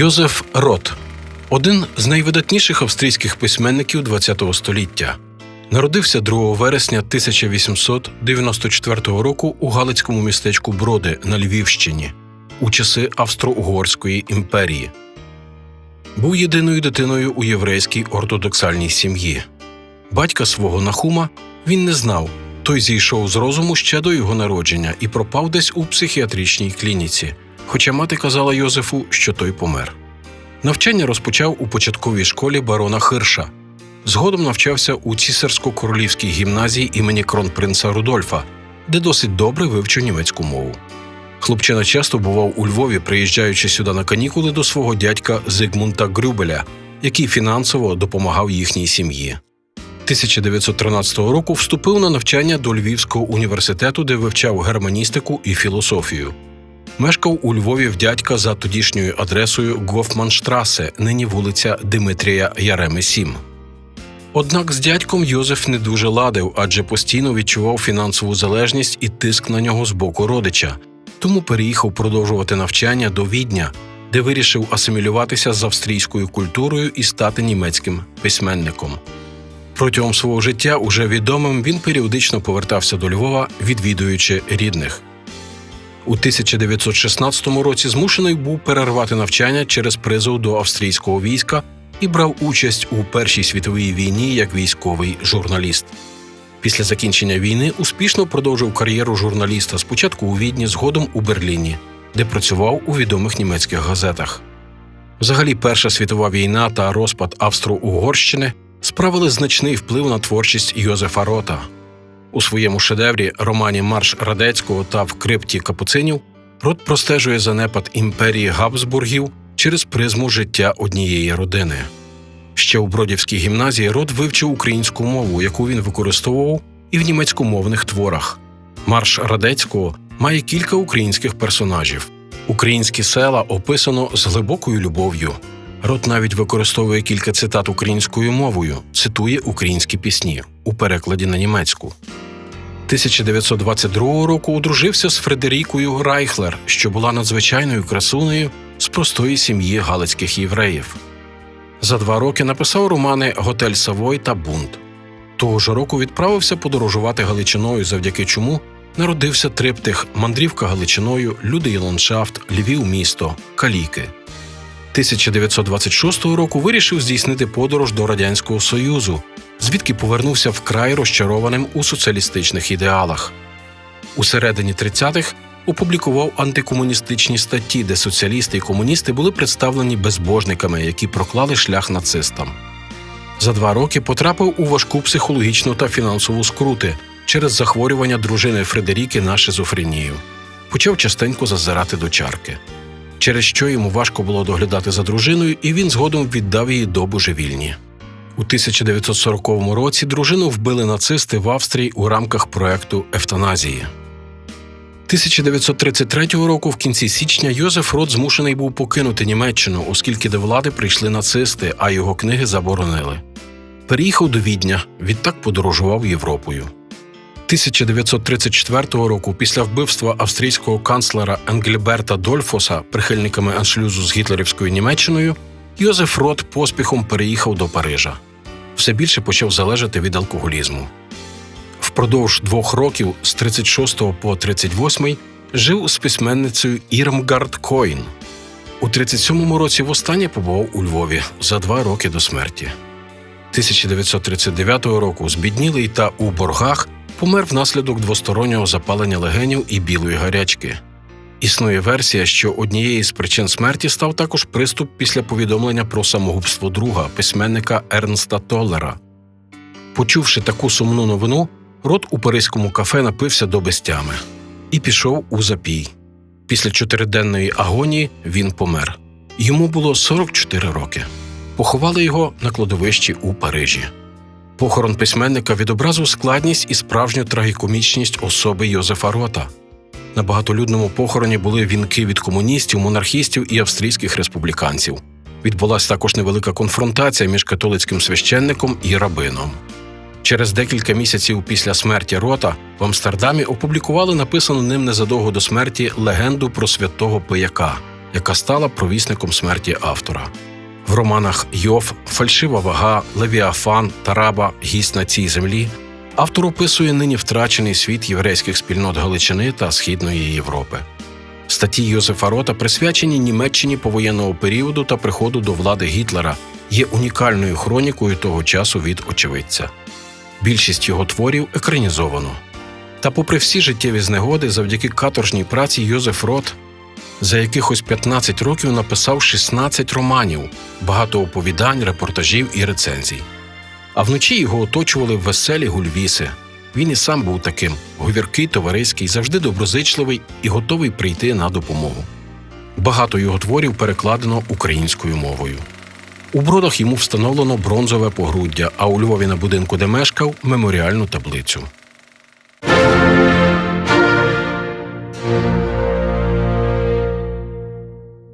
Йозеф Рот один з найвидатніших австрійських письменників ХХ століття. Народився 2 вересня 1894 року у Галицькому містечку Броди на Львівщині у часи Австро-Угорської імперії. Був єдиною дитиною у єврейській ортодоксальній сім'ї. Батька свого Нахума він не знав. Той зійшов з розуму ще до його народження і пропав десь у психіатричній клініці, хоча мати казала Йозефу, що той помер. Навчання розпочав у початковій школі барона Хирша. Згодом навчався у цісарсько-королівській гімназії імені кронпринца Рудольфа, де досить добре вивчив німецьку мову. Хлопчина часто бував у Львові, приїжджаючи сюди на канікули до свого дядька Зигмунта Грюбеля, який фінансово допомагав їхній сім'ї. 1913 року вступив на навчання до Львівського університету, де вивчав германістику і філософію. Мешкав у Львові в дядька за тодішньою адресою Гофманштрасе, нині вулиця Димитрія Яреми 7. Однак з дядьком Йозеф не дуже ладив, адже постійно відчував фінансову залежність і тиск на нього з боку родича, тому переїхав продовжувати навчання до Відня, де вирішив асимілюватися з австрійською культурою і стати німецьким письменником. Протягом свого життя, уже відомим, він періодично повертався до Львова, відвідуючи рідних. У 1916 році змушений був перервати навчання через призов до австрійського війська і брав участь у Першій світовій війні як військовий журналіст. Після закінчення війни успішно продовжив кар'єру журналіста спочатку у Відні, згодом у Берліні, де працював у відомих німецьких газетах. Взагалі, Перша світова війна та розпад Австро-Угорщини справили значний вплив на творчість Йозефа Рота. У своєму шедеврі романі Марш Радецького та в крипті капуцинів Рот простежує занепад імперії Габсбургів через призму життя однієї родини. Ще у Бродівській гімназії Рот вивчив українську мову, яку він використовував і в німецькомовних творах. Марш Радецького має кілька українських персонажів. Українські села описано з глибокою любов'ю. Рот навіть використовує кілька цитат українською мовою, цитує українські пісні у перекладі на німецьку. 1922 року одружився з Фредерікою Райхлер, що була надзвичайною красунею з простої сім'ї галицьких євреїв. За два роки написав романи Готель Савой та Бунт. Того ж року відправився подорожувати Галичиною, завдяки чому народився триптих Мандрівка Галичиною, Люди і ландшафт, Львів місто, Каліки. 1926 року вирішив здійснити подорож до Радянського Союзу, звідки повернувся вкрай розчарованим у соціалістичних ідеалах. У середині 30-х опублікував антикомуністичні статті, де соціалісти і комуністи були представлені безбожниками, які проклали шлях нацистам. За два роки потрапив у важку психологічну та фінансову скрути через захворювання дружини Фредеріки на шизофренію. Почав частенько зазирати до чарки через що йому важко було доглядати за дружиною, і він згодом віддав її до божевільні. У 1940 році дружину вбили нацисти в Австрії у рамках проекту Ефтаназії. 1933 року, в кінці січня, Йозеф Рот змушений був покинути Німеччину, оскільки до влади прийшли нацисти, а його книги заборонили. Переїхав до Відня, відтак подорожував Європою. 1934 року, після вбивства австрійського канцлера Енгельберта Дольфоса прихильниками аншлюзу з гітлерівською Німеччиною, Йозеф Рот поспіхом переїхав до Парижа. Все більше почав залежати від алкоголізму. Впродовж двох років з 36 по 38 жив з письменницею Ірмгард Койн. У 37 році востаннє побував у Львові за два роки до смерті. 1939 року збіднілий та у боргах помер внаслідок двостороннього запалення легенів і білої гарячки. Існує версія, що однією з причин смерті став також приступ після повідомлення про самогубство друга, письменника Ернста Толлера. Почувши таку сумну новину, рот у паризькому кафе напився до безтями і пішов у запій. Після чотириденної агонії він помер. Йому було 44 роки. Поховали його на кладовищі у Парижі. Похорон письменника відобразив складність і справжню трагікомічність особи Йозефа Рота. На багатолюдному похороні були вінки від комуністів, монархістів і австрійських республіканців. Відбулася також невелика конфронтація між католицьким священником і рабином. Через декілька місяців після смерті рота в Амстердамі опублікували написану ним незадовго до смерті легенду про святого пияка. яка стала провісником смерті автора. В романах Йов, Фальшива вага, Левіафан, Тараба, Гість на цій землі автор описує нині втрачений світ єврейських спільнот Галичини та Східної Європи. Статті Йозефа Рота, присвячені Німеччині повоєнного періоду та приходу до влади Гітлера, є унікальною хронікою того часу від очевидця. Більшість його творів екранізовано. Та, попри всі життєві знегоди, завдяки каторжній праці Йозеф Рот за якихось 15 років написав 16 романів, багато оповідань, репортажів і рецензій. А вночі його оточували веселі гульвіси. Він і сам був таким говіркий, товариський, завжди доброзичливий і готовий прийти на допомогу. Багато його творів перекладено українською мовою. У бродах йому встановлено бронзове погруддя, а у Львові на будинку, де мешкав, меморіальну таблицю.